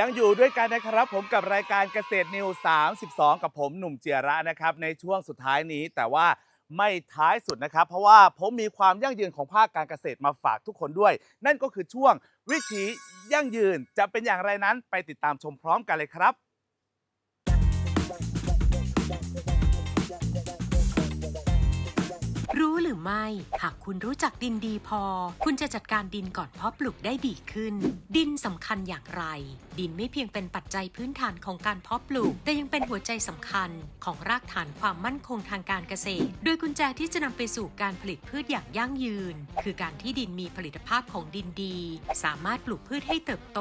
ยังอยู่ด้วยกันนะครับ ผมกับรายการเกษตรนิว 32 กับผมหนุ่มเจียระนะครับ ในช่วงสุดท้ายนี้แต่ว่าไม่ท้ายสุดนะครับ เพราะว่าผมมีความยั่งยืนของภาคการเกษตรมาฝากทุกคนด้วย นั่นก็คือช่วงวิถียั่งยืนจะเป็นอย่างไรนั้นไปติดตามชมพร้อมกันเลยครับ หรือไม่ หากคุณรู้จักดินดีพอ คุณจะจัดการดินก่อนเพาะปลูกได้ดีขึ้น ดินสำคัญอย่างไร ดินไม่เพียงเป็นปัจจัยพื้นฐานของการเพาะปลูก แต่ยังเป็นหัวใจสำคัญของรากฐานความมั่นคงทางการเกษตร โดยกุญแจที่จะนำไปสู่การผลิตพืชอย่างยั่งยืน คือการที่ดินมีผลิตภาพของดินดี สามารถปลูกพืชให้เติบโต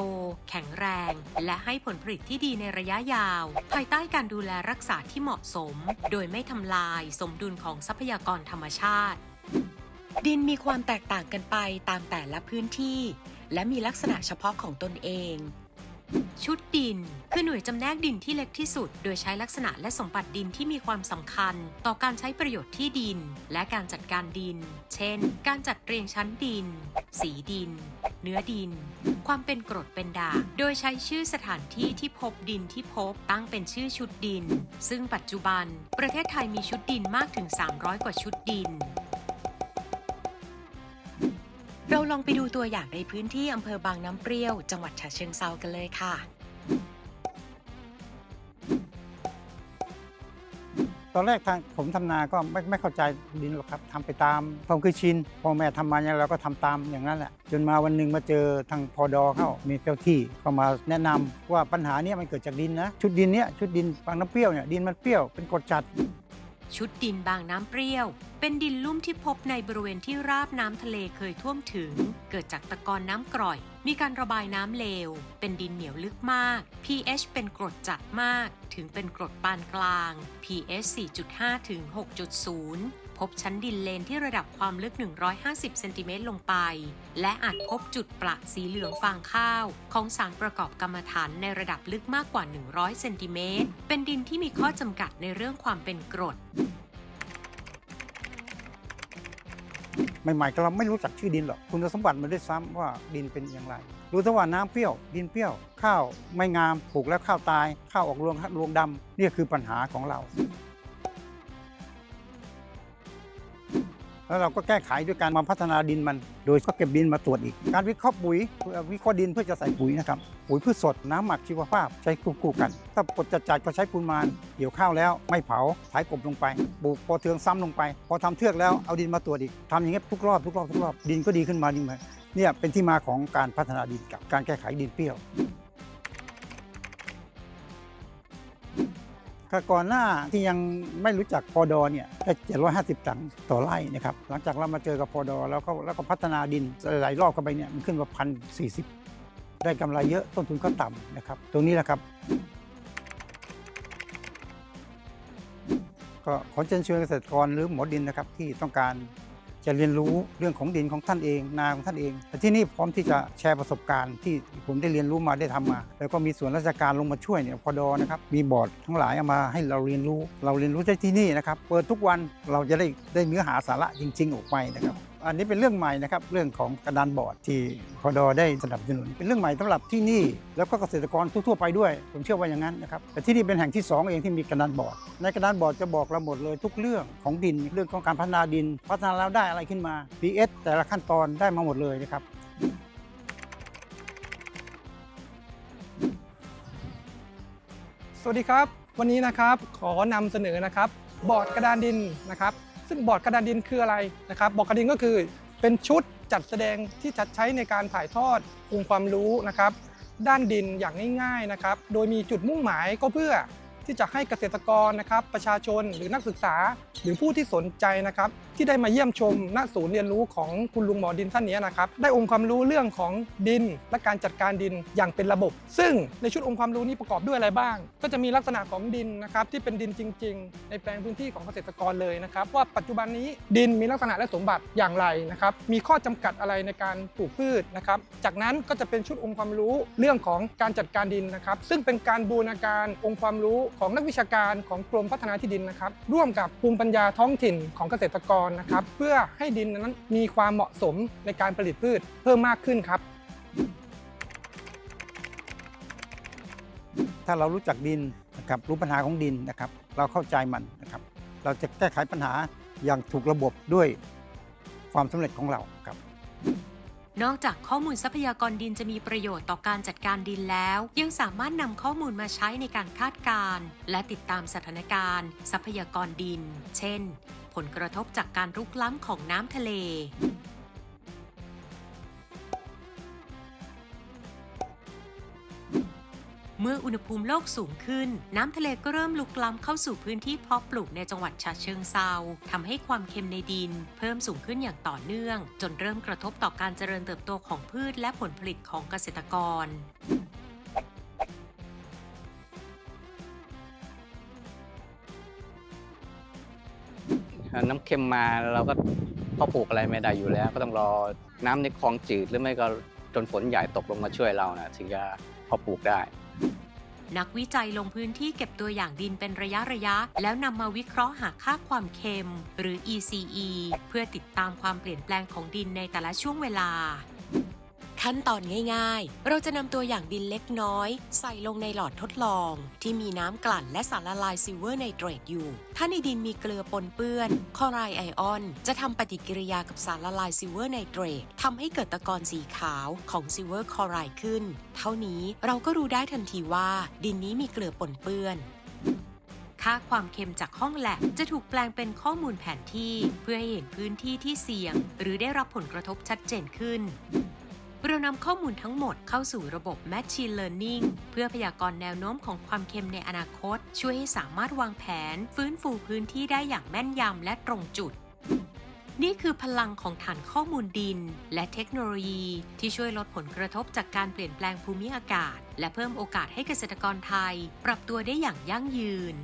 แข็งแรง และให้ผลผลิตที่ดีในระยะยาว ภายใต้การดูแลรักษาที่เหมาะสม โดยไม่ทำลายสมดุลของทรัพยากรธรรมชาติ ดินมีความแตกต่างกันไปตามแต่ละพื้นที่ และมีลักษณะเฉพาะของตนเอง ชุดดิน คือหน่วยจำแนกดินที่เล็กที่สุด โดยใช้ลักษณะและสมบัติดินที่มีความสำคัญ ต่อการใช้ประโยชน์ที่ดิน และการจัดการดิน เช่น การจัดเรียงชั้นดิน สีดิน เนื้อดิน ความเป็นกรดเป็นด่าง โดยใช้ชื่อสถานที่ที่พบดินที่พบตั้งเป็นชื่อชุดดิน ซึ่งปัจจุบัน ประเทศไทยมีชุดดินมากถึง 300 กว่าชุดดิน ลองไปดูตัวอย่างในพื้นที่อำเภอบางน้ำเปรี้ยว จังหวัดฉะเชิงเซากันเลยค่ะ ตอนแรกทางผมทำนาก็ไม่ไม่เข้าใจดินหรอกครับทำไปตามความเคยชินพ่อแม่ทำมาอย่างไรเราก็ทำตามอย่างนั้นแหละ จนมาวันหนึ่งมาเจอทางพอดอเข้ามีเจ้าที่เข้ามาแนะนำว่าปัญหาเนี้มันเกิดจากดินนะ ชุดดินเนี้ยชุดดินบางน้ำเปรี้ยวเนี่ยดินมันเปรี้ยวเป็นกรดจัด ชุดดินบางน้ำเปรี้ยว เป็นดินลุ่มที่พบในบริเวณที่ราบน้ำทะเลเคยท่วมถึง เกิดจากตะกอนน้ำกร่อย มีการระบายน้ำเลว เป็นดินเหนียวลึกมาก pH เป็นกรดจัดมาก ถึงเป็นกรดปานกลาง pH 4.5 ถึง 6.0 พบชั้นดินเลนที่ระดับความลึก 150 เซนติเมตรลงไป และอาจพบจุดประสีเหลืองฟางข้าว ของสารประกอบกรรมฐานในระดับลึกมากกว่า 100 เซนติเมตร เป็นดินที่มีข้อจำกัดในเรื่องความเป็นกรด ใหม่ๆก็เราไม่รู้จักชื่อดินหรอก คุณสมบัติมันด้วยซ้ำว่าดินเป็นอย่างไร รู้แต่ว่าน้ำเปรี้ยว ดินเปรี้ยว ข้าวไม่งาม ปลูกแล้วข้าวตาย ข้าวออกรวงรวงดำนี่คือปัญหาของเรา แล้วเราก็แก้ไขด้วยการมาพัฒนาดินมัน โดยก็เก็บดินมาตรวจอีก การวิเคราะห์ปุ๋ยเพื่อวิเคราะห์ดินเพื่อจะใส่ปุ๋ยนะครับ ปุ๋ยพืชสดน้ำหมักชีวภาพใช้คู่ๆกัน ถ้าปดจัดๆก็ใช้ปูนมานเกี่ยวข้าวแล้ว ไม่เผาถ่ายกบลงไปปลูกพอเทืองซ้ำลงไป พอทำเทือกแล้วเอาดินมาตรวจอีกทำอย่างเงี้ยทุกรอบทุกรอบทุกรอบดินก็ดีขึ้นมาดีมเนี่ยเป็นที่มาของการพัฒนาดินกับการแก้ไขดินเปรี้ยว ก็ก่อนหน้าที่ยังไม่รู้จักพอดอเนี่ยแค่750 ตังค์ต่อไร่นะครับหลังจากเรามาเจอกับพอดอแล้วก็แล้วก็พัฒนาดินหลายรอบเข้าไปเนี่ยมันขึ้นมาพันสี่สิบได้กำไรเยอะต้นทุนก็ต่ำนะครับ ตรงนี้แหละครับ ก็ขอเชิญชวนเกษตรกรหรือหมอดินนะครับที่ต้องการ จะเรียนรู้เรื่องของดินของท่านเอง นาของท่านเองแต่ที่นี่พร้อมที่จะแชร์ประสบการณ์ที่ผมได้เรียนรู้มาได้ทำมา แล้วก็มีส่วนราชการลงมาช่วยเนี่ยพอดอนะครับมีบอร์ดทั้งหลายเอามาให้เราเรียนรู้ เราเรียนรู้ได้ที่นี่นะครับเปิดทุกวันเราจะได้ได้เนื้อหาสาระจริง ๆ ออกไปนะครับ อันนี้เป็นเรื่องใหม่นะครับเรื่องของกระดานบอร์ดที่พอดอได้สนับสนุน เป็นเรื่องใหม่สำหรับที่นี่ แล้วก็เกษตรกรทั่วๆไปด้วย ผมเชื่อว่าอย่างนั้นนะครับแต่ที่นี่เป็นแห่งที่สองเองที่มีกระดานบอร์ด ในกระดานบอร์ดจะบอกเราหมดเลยทุกเรื่องของดิน เรื่องของการพัฒนาดิน พัฒนาแล้วได้อะไรขึ้นมา PS แต่ละขั้นตอนได้มาหมดเลยนะครับสวัสดีครับ วันนี้นะครับขอนำเสนอนะครับบอร์ดกระดานดินนะครับ ซึ่งบอร์ดกระดานดินคืออะไรนะครับบอร์ดกระดานดินก็คือเป็นชุดจัดแสดงที่จัดใช้ในการถ่ายทอดองค์ความรู้นะครับ ด้านดินอย่างง่ายๆนะครับ โดยมีจุดมุ่งหมายก็เพื่อ ที่จะให้เกษตรกรนะครับประชาชนหรือนักศึกษา หรือผู้ที่สนใจนะครับที่ได้มาเยี่ยมชมณศูนย์เรียนรู้ของคุณลุงหมอดินท่านนี้นะครับได้องค์ความรู้เรื่องของดิน และการจัดการดินอย่างเป็นระบบ ซึ่งในชุดองค์ความรู้นี้ประกอบด้วยอะไรบ้าง ก็จะมีลักษณะของดินนะครับที่เป็นดินจริง ๆ ในแปลงพื้นที่ของเกษตรกรเลยนะครับว่าปัจจุบันนี้ดินมีลักษณะและสมบัติอย่างไรนะครับมีข้อจำกัดอะไรในการปลูกพืชนะครับจากนั้นก็จะเป็นชุดองค์ความรู้เรื่องของการจัดการดินนะครับซึ่งเป็นการบูรณาการองค์ความรู้ของนักวิชาการของกรมพัฒนาที่ดินนะครับ ร่วมกับภูมิปัญญาท้องถิ่นของเกษตรกรนะครับ เพื่อให้ดินนั้นมีความเหมาะสมในการผลิตพืชเพิ่มมากขึ้นครับ ถ้าเรารู้จักดินนะครับรู้ปัญหาของดินนะครับ เราเข้าใจมันนะครับ เราจะแก้ไขปัญหาอย่างถูกระบบด้วยความสำเร็จของเราครับ นอกจากข้อมูลทรัพยากรดินจะมีประโยชน์ต่อการจัดการดินแล้ว ยังสามารถนำข้อมูลมาใช้ในการคาดการณ์ และติดตามสถานการณ์ ทรัพยากรดิน เช่น ผลกระทบจากการรุกล้ำของน้ำทะเล เมื่ออุณหภูมิโลกสูงขึ้น น้ำทะเลก็เริ่มลุกล้ำเข้าสู่พื้นที่เพาะปลูกในจังหวัดฉะเชิงเซาทำให้ความเค็มในดิน เพิ่มสูงขึ้นอย่างต่อเนื่อง จนเริ่มกระทบต่อการเจริญเติบโตของพืชและผลผลิตของเกษตรกรน้ำเค็มมาเราก็เพาะปลูกอะไรไม่ได้อยู่แล้ว ก็ต้องรอน้ำในคลองจืดหรือไม่ก็จนฝนใหญ่ตกลงมาช่วยเรานะถึงจะเพาะปลูกได้ นักวิจัยลงพื้นที่เก็บตัวอย่างดินเป็นระยะระยะ แล้วนำมาวิเคราะห์หาค่าความเค็ม หรือ ECE เพื่อติดตามความเปลี่ยนแปลงของดินในแต่ละช่วงเวลา ขั้นตอนง่ายๆ เราจะนำตัวอย่างดินเล็กน้อย ใส่ลงในหลอดทดลอง ที่มีน้ำกลั่นและสารละลายซิลเวอร์ไนเตรตอยู่ ถ้าในดินมีเกลือปนเปื้อนคลอไรไอออน จะทำปฏิกิริยากับสารละลายซิลเวอร์ไนเตรตทำให้เกิดตะกอนสีขาวของซิลเวอร์คลอไรด์ขึ้น เท่านี้เราก็รู้ได้ทันทีว่า ดินนี้มีเกลือปนเปื้อนค่าความเค็มจากห้องแลบจะถูกแปลงเป็นข้อมูลแผนที่ เพื่อให้เห็นพื้นที่ที่เสี่ยง หรือได้รับผลกระทบชัดเจนขึ้น เรานำข้อมูลทั้งหมดเข้าสู่ระบบ Machine Learning เพื่อพยากรณ์แนวโน้มของความเค็มในอนาคต ช่วยให้สามารถวางแผน ฟื้นฟูพื้นที่ได้อย่างแม่นยำและตรงจุดนี่คือพลังของฐานข้อมูลดิน และเทคโนโลยี ที่ช่วยลดผลกระทบจากการเปลี่ยนแปลงภูมิอากาศ และเพิ่มโอกาสให้เกษตรกรไทย ปรับตัวได้อย่างยั่งยืน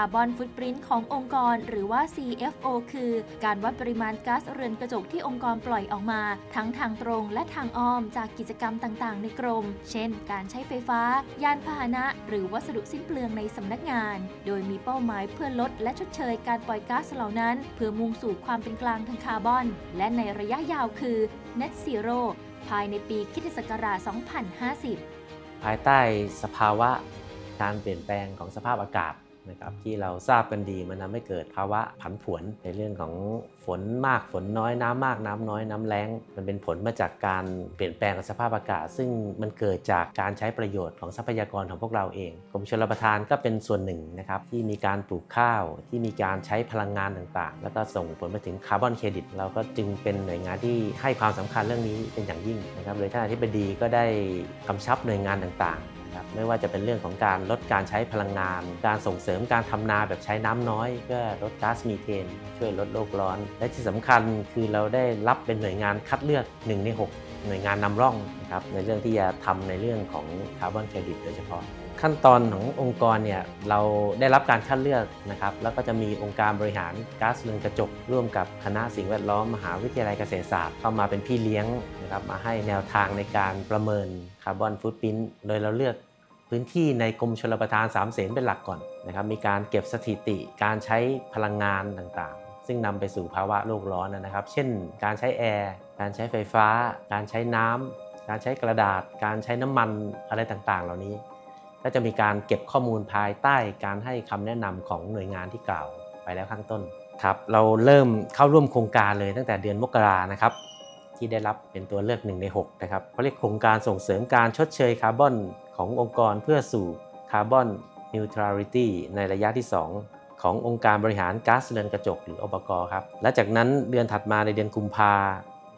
าร์บอนฟุตปรินต์ขององค์กร หรือว่า CFO คือ การวัดปริมาณก๊าซเรือนกระจกที่องค์กรปล่อยออกมา ทั้งทางตรงและทางอ้อมจากกิจกรรมต่างๆ ในกรม เช่น การใช้ไฟฟ้า ยานพาหนะ หรือวัสดุสิ้นเปลืองในสำนักงาน โดยมีเป้าหมายเพื่อลดและชดเชยการปล่อยก๊าซเหล่านั้น เพื่อมุ่งสู่ความเป็นกลางทางคาร์บอน และในระยะยาวคือ Net Zero ภายในปีคิศักราช 2050 ภายใต้สภาวะการเปลี่ยนแปลงของสภาพอากาศ นะครับที่เราทราบกันดีมันทำให้เกิดภาวะผันผวนในเรื่องของฝนมากฝนน้อยน้ำมากน้ำน้อยน้ำแล้งมันเป็นผลมาจากการเปลี่ยนแปลงของสภาพอากาศ ซึ่งมันเกิดจากการใช้ประโยชน์ของทรัพยากรของพวกเราเองกรมชลประทานก็เป็นส่วนหนึ่งนะครับที่มีการปลูกข้าวที่มีการใช้พลังงานต่างๆ แล้วก็ส่งผลมาถึงคาร์บอนเครดิตเราก็จึงเป็นหน่วยงานที่ให้ความสำคัญเรื่องนี้เป็นอย่างยิ่งนะครับโดยท่านอธิบดีก็ได้กำชับหน่วยงานต่างๆ ครับไม่ว่าจะเป็นเรื่องของการลดการใช้พลังงาน การส่งเสริมการทำนาแบบใช้น้ำน้อย เพื่อลดก๊าซมีเทน ช่วยลดโลกร้อน และที่สำคัญคือเราได้รับเป็นหน่วยงานคัดเลือก1ใน6หน่วยงานนำร่องนะครับในเรื่องที่จะทำในเรื่องของคาร์บอนเครดิตโดยเฉพาะ ขั้นตอนขององค์กรเนี่ยเราได้รับการคัดเลือกนะครับ แล้วก็จะมีองค์การบริหารก๊าซเรือนกระจก ร่วมกับคณะสิ่งแวดล้อมมหาวิทยาลัยเกษตรศาสตร์เข้ามาเป็นพี่เลี้ยงนะครับมาให้แนวทางในการประเมินคาร์บอนฟุตพิ้นโดยเราเลือกพื้นที่ในกรมชลประทานสามเสนเป็นหลักก่อนนะครับมีการเก็บสถิติการใช้พลังงานต่างๆ ซึ่งนำไปสู่ภาวะโลกร้อนนะครับ เช่น การใช้แอร์การใช้ไฟฟ้า การใช้น้ำการใช้กระดาษ การใช้น้ำมันอะไรต่างๆ เหล่านี้ ก็จะมีการเก็บข้อมูลภายใต้การให้คำแนะนำของหน่วยงานที่กล่าวไปแล้วข้างต้นครับเราเริ่มเข้าร่วมโครงการเลยตั้งแต่เดือนมกรานะครับที่ได้รับเป็นตัวเลือก1ใน6นะครับเขาเรียกโครงการส่งเสริมการชดเชยคาร์บอนขององค์กรเพื่อสู่คาร์บอนนิวทรัลิตี้ในระยะที่ 2 ขององค์การบริหารก๊าซเรือนกระจกหรืออบกครับและจากนั้นเดือนถัดมาในเดือนกุมภา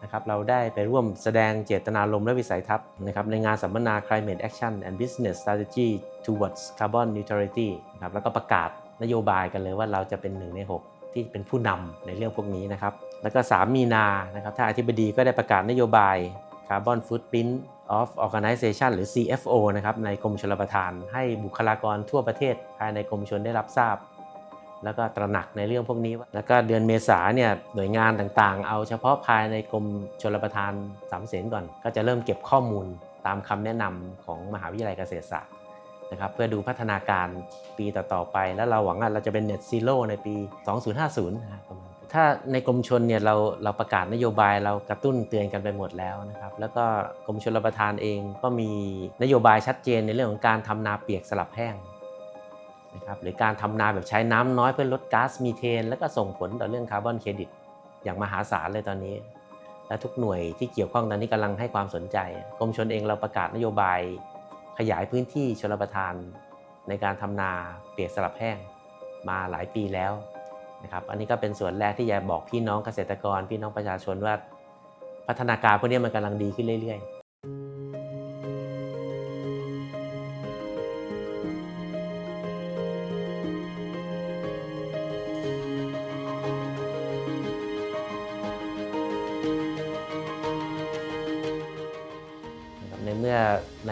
นะครับเราได้ไปร่วมแสดงเจตนารมณ์และวิสัยทัศน์นะครับในงานสัมมนา Climate Action and Business Strategy Towards Carbon Neutrality นะครับแล้วก็ประกาศนโยบายกันเลยว่าเราจะเป็นหนึ่งใน 6 ที่เป็นผู้นำในเรื่องพวกนี้นะครับแล้วก็ 3 มีนานะครับท่านอธิบดีก็ได้ประกาศนโยบาย Carbon Footprint of Organization หรือ CFO นะครับในกรมชลประทาน ให้บุคลากรทั่วประเทศภายในกรมชลได้รับทราบ แล้วก็ตระหนักในเรื่องพวกนี้ แล้วก็เดือนเมษาเนี่ยหน่วยงานต่างๆ เอาเฉพาะภายในกรมชลประทานสามเสนก่อน ก็จะเริ่มเก็บข้อมูลตามคำแนะนำของมหาวิทยาลัยเกษตรศาสตร์นะครับเพื่อดูพัฒนาการปีต่อๆไป แล้วเราหวังว่าเราจะเป็น Net Zero ในปี 2050นะครับถ้าในกรมชนเนี่ยเราเราประกาศนโยบายเรากระตุ้นเตือนกันไปหมดแล้วนะครับแล้วก็กรมชลประทานเองก็มีนโยบายชัดเจนในเรื่องของการทำนาเปียกสลับแห้ง นะครับหรือการทำนาแบบใช้น้ำน้อยเพื่อลดก๊าซมีเทน แล้วก็ส่งผลต่อเรื่องคาร์บอนเครดิต อย่างมหาศาลเลยตอนนี้ และทุกหน่วยที่เกี่ยวข้องตอนนี้กำลังให้ความสนใจกรมชนเองเราประกาศนโยบาย ขยายพื้นที่ชลประทาน ในการทำนาเปียกสลับแห้งมาหลายปีแล้วนะครับอันนี้ก็เป็นส่วนแรกที่จะบอกพี่น้องเกษตรกร พี่น้องประชาชนว่า พัฒนาการพวกนี้มันกำลังดีขึ้นเรื่อย ๆ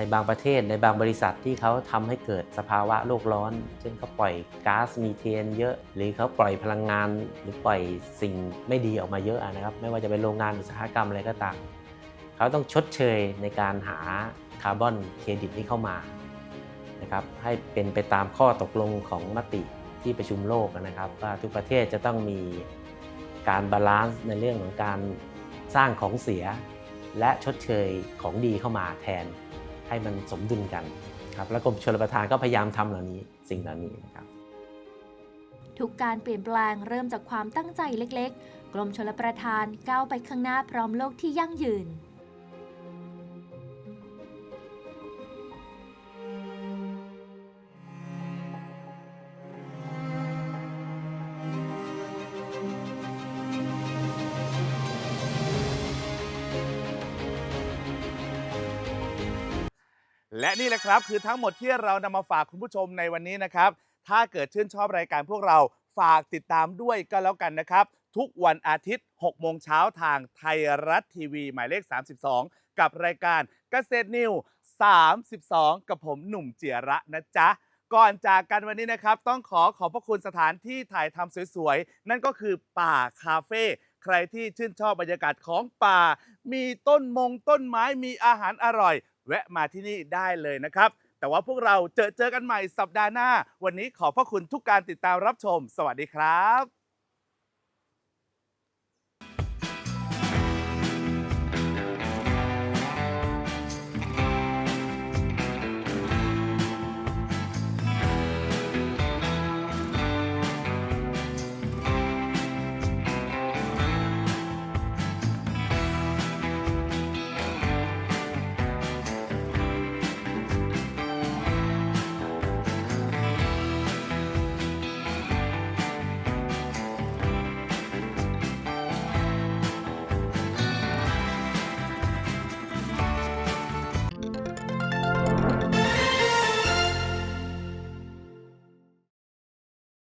ในบางประเทศในบางบริษัทที่เขาทำให้เกิดสภาวะโลกร้อน เช่นเขาปล่อยก๊าซมีเทนเยอะ หรือเขาปล่อยพลังงาน หรือปล่อยสิ่งไม่ดีออกมาเยอะนะครับ ไม่ว่าจะเป็นโรงงานอุตสาหกรรมอะไรก็ตามเขาต้องชดเชยในการหาคาร์บอนเครดิตนี้เข้ามานะครับให้เป็นไปตามข้อตกลงของมติที่ประชุมโลกนะครับว่าทุกประเทศจะต้องมีการบาลานซ์ในเรื่องของการสร้างของเสีย และชดเชยของดีเข้ามาแทน ให้มันสมดุลกันครับและกรมชลประทานก็พยายามทำเหล่านี้สิ่งเหล่านี้นะครับทุกการเปลี่ยนแปลงเริ่มจากความตั้งใจเล็ก ๆ กรมชลประทานก้าวไปข้างหน้าพร้อมโลกที่ยั่งยืน และนี่แหละครับคือทั้งหมดที่เรานำมาฝากคุณผู้ชมในวันนี้นะครับ ถ้าเกิดชื่นชอบรายการพวกเราฝากติดตามด้วยก็แล้วกันนะครับ ทุกวันอาทิตย์ 6 โมงเช้าทางไทยรัฐทีวี หมายเลข 32 กับรายการเกษตรนิว 32 กับผมหนุ่มเจียระนะจ๊ะ ก่อนจากกันวันนี้นะครับ ต้องขอขอบพระคุณสถานที่ถ่ายทำสวยๆ นั่นก็คือป่าคาเฟ่ใครที่ชื่นชอบบรรยากาศของป่า มีต้นมงต้นไม้มีอาหารอร่อย แวะมาที่นี่ได้เลยนะครับ แต่ว่าพวกเราเจอเจอกันใหม่สัปดาห์หน้า วันนี้ขอบพระคุณทุกการติดตามรับชม สวัสดีครับ